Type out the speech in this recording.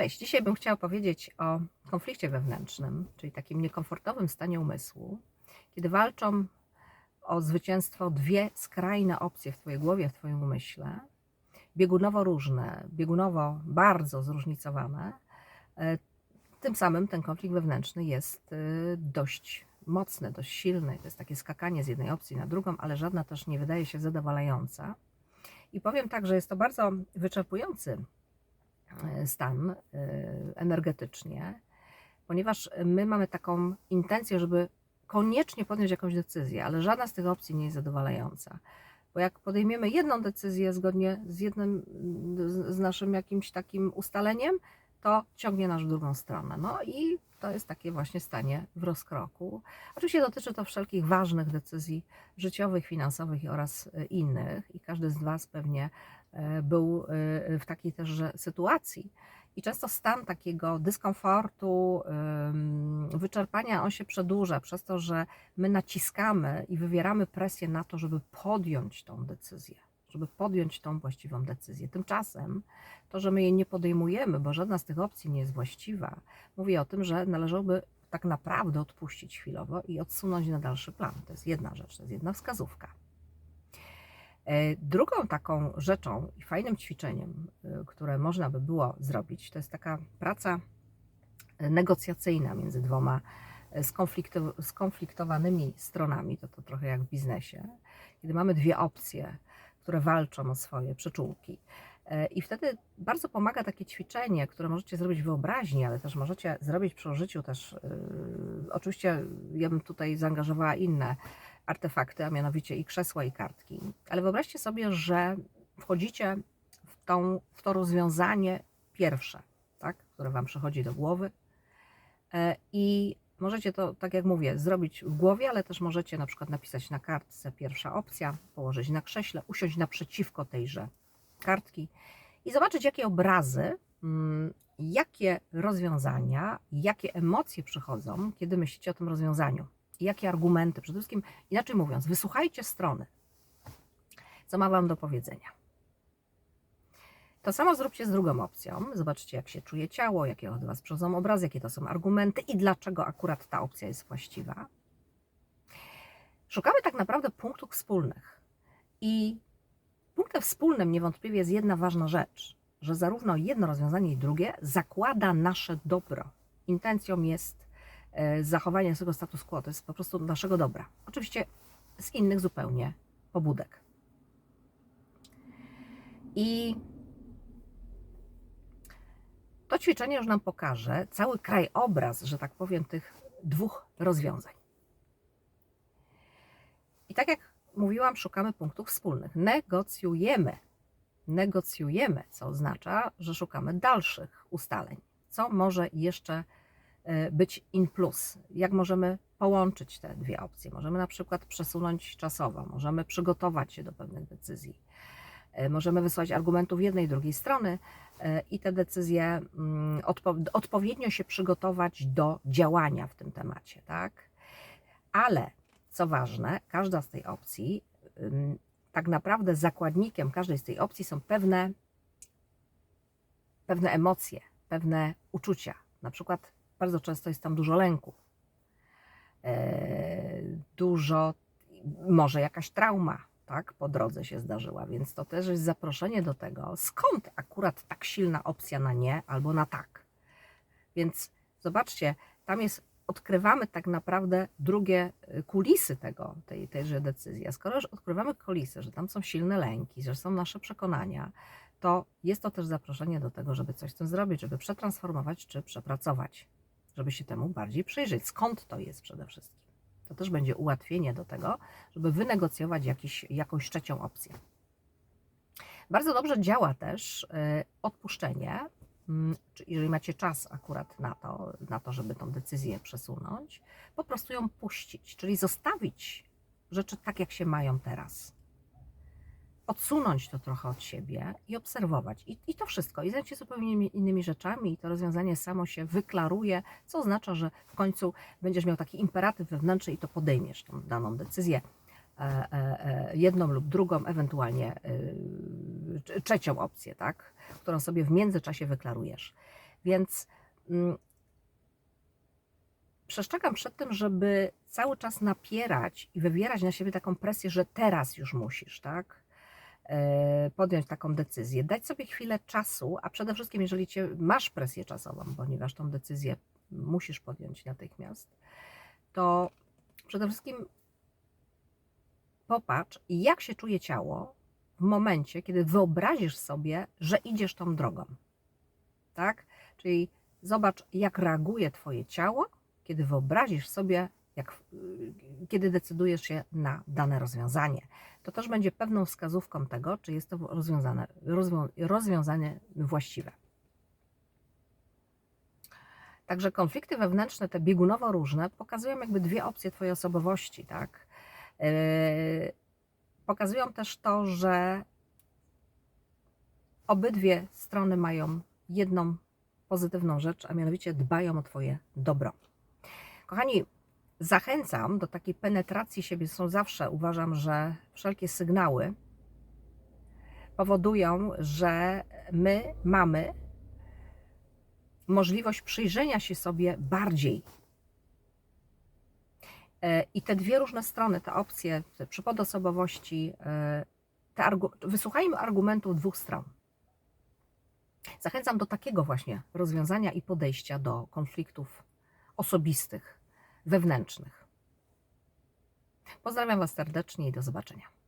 Cześć, dzisiaj bym chciała powiedzieć o konflikcie wewnętrznym, czyli takim niekomfortowym stanie umysłu, kiedy walczą o zwycięstwo dwie skrajne opcje w Twojej głowie, w Twoim umyśle, biegunowo różne, biegunowo bardzo zróżnicowane. E, Tym samym ten konflikt wewnętrzny jest y, dość mocny, dość silny. To jest takie skakanie z jednej opcji na drugą, ale żadna też nie wydaje się zadowalająca. I powiem tak, że jest to bardzo wyczerpujący e, stan e, energetycznie, ponieważ my mamy taką intencję, żeby koniecznie podjąć jakąś decyzję, ale żadna z tych opcji nie jest zadowalająca. Bo jak podejmiemy jedną decyzję zgodnie z jednym, z naszym jakimś takim ustaleniem, to ciągnie nas w drugą stronę. No i to jest takie właśnie stanie w rozkroku. Oczywiście dotyczy to wszelkich ważnych decyzji życiowych, finansowych oraz e, innych i każdy z Was pewnie e, był e, w takiej też sytuacji. I często stan takiego dyskomfortu, wyczerpania, on się przedłuża przez to, że my naciskamy i wywieramy presję na to, żeby podjąć tą decyzję, żeby podjąć tą właściwą decyzję. Tymczasem to, że my jej nie podejmujemy, bo żadna z tych opcji nie jest właściwa, mówi o tym, że należałoby tak naprawdę odpuścić chwilowo i odsunąć na dalszy plan. To jest jedna rzecz, to jest jedna wskazówka. E, Drugą taką rzeczą i fajnym ćwiczeniem, y, które można by było zrobić, to jest taka praca e, negocjacyjna między dwoma e, skonflikto- skonfliktowanymi stronami. To, to trochę jak w biznesie, kiedy mamy dwie opcje, które walczą o swoje przyczółki. E, I wtedy bardzo pomaga takie ćwiczenie, które możecie zrobić w wyobraźni, ale też możecie zrobić przy użyciu też, oczywiście ja bym tutaj zaangażowała inne artefakty, a mianowicie i krzesła, i kartki. Ale wyobraźcie sobie, że wchodzicie w, tą, w to rozwiązanie pierwsze, tak, które Wam przychodzi do głowy e, i możecie to, tak jak mówię, zrobić w głowie, ale też możecie na przykład napisać na kartce pierwsza opcja, położyć na krześle, usiąść naprzeciwko tejże kartki i zobaczyć, jakie obrazy, mm, jakie rozwiązania, jakie emocje przychodzą, kiedy myślicie o tym rozwiązaniu. I jakie argumenty, przede wszystkim, inaczej mówiąc, wysłuchajcie strony, co ma Wam do powiedzenia. To samo zróbcie z drugą opcją. Zobaczcie, jak się czuje ciało, jakie od Was przychodzą obrazy, jakie to są argumenty i dlaczego akurat ta opcja jest właściwa. Szukamy tak naprawdę punktów wspólnych. I punktem wspólnym niewątpliwie jest jedna ważna rzecz, że zarówno jedno rozwiązanie i drugie zakłada nasze dobro. Intencją jest e, zachowanie swego status quo, to jest po prostu naszego dobra. Oczywiście z innych zupełnie pobudek. I to ćwiczenie już nam pokaże cały krajobraz, że tak powiem, tych dwóch rozwiązań. I tak jak mówiłam, szukamy punktów wspólnych. Negocjujemy. Negocjujemy, co oznacza, że szukamy dalszych ustaleń. Co może jeszcze być in plus? Jak możemy połączyć te dwie opcje? Możemy na przykład przesunąć czasowo, możemy przygotować się do pewnych decyzji. E, Możemy wysłać argumentów jednej i drugiej strony e, i te decyzje mm, odpo- odpowiednio się przygotować do działania w tym temacie, tak? Ale co ważne, każda z tej opcji, tak naprawdę zakładnikiem każdej z tej opcji są pewne, pewne emocje, pewne uczucia. Na przykład bardzo często jest tam dużo lęku, e, dużo, może jakaś trauma, tak, po drodze się zdarzyła, więc to też jest zaproszenie do tego, skąd akurat tak silna opcja na nie albo na tak. Więc zobaczcie, tam jest, odkrywamy tak naprawdę drugie y, kulisy tego, tej, tejże decyzji. A skoro już odkrywamy kulisy, że tam są silne lęki, że są nasze przekonania, to jest to też zaproszenie do tego, żeby coś z tym zrobić, żeby przetransformować czy przepracować, żeby się temu bardziej przyjrzeć. Skąd to jest przede wszystkim? To też będzie ułatwienie do tego, żeby wynegocjować jakiś, jakąś trzecią opcję. Bardzo dobrze działa też y, odpuszczenie, mm, jeżeli macie czas akurat na to, na to, żeby tą decyzję przesunąć, po prostu ją puścić, czyli zostawić rzeczy tak, jak się mają teraz. Odsunąć to trochę od siebie i obserwować. I, i to wszystko. I zająć się zupełnie innymi- rzeczami, i to rozwiązanie samo się wyklaruje, co oznacza, że w końcu będziesz miał taki imperatyw wewnętrzny i to podejmiesz tą daną decyzję. e, e, e, Jedną lub drugą, ewentualnie e, trz- trzecią opcję, tak? którą sobie w międzyczasie wyklarujesz. Więc mm, przestrzegam przed tym, żeby cały czas napierać i wywierać na siebie taką presję, że teraz już musisz, tak? E, Podjąć taką decyzję, dać sobie chwilę czasu, a przede wszystkim, jeżeli cię, masz presję czasową, ponieważ tą decyzję musisz podjąć natychmiast, to przede wszystkim popatrz, jak się czuje ciało w momencie, kiedy wyobrazisz sobie, że idziesz tą drogą. Tak? Czyli zobacz, jak reaguje Twoje ciało, kiedy wyobrazisz sobie, jak, y, kiedy decydujesz się na dane rozwiązanie. To też będzie pewną wskazówką tego, czy jest to rozwiązane, rozwią, rozwiązanie właściwe. Także konflikty wewnętrzne, te biegunowo różne, pokazują jakby dwie opcje Twojej osobowości, tak? Yy, pokazują też to, że obydwie strony mają jedną pozytywną rzecz, a mianowicie dbają o Twoje dobro. Kochani, zachęcam do takiej penetracji siebie. Są zawsze, uważam, że wszelkie sygnały powodują, że my mamy możliwość przyjrzenia się sobie bardziej. E, I te dwie różne strony, te opcje, te przypodosobowości, e, te argu- wysłuchajmy argumentów dwóch stron. Zachęcam do takiego właśnie rozwiązania i podejścia do konfliktów osobistych, wewnętrznych. Pozdrawiam Was serdecznie i do zobaczenia.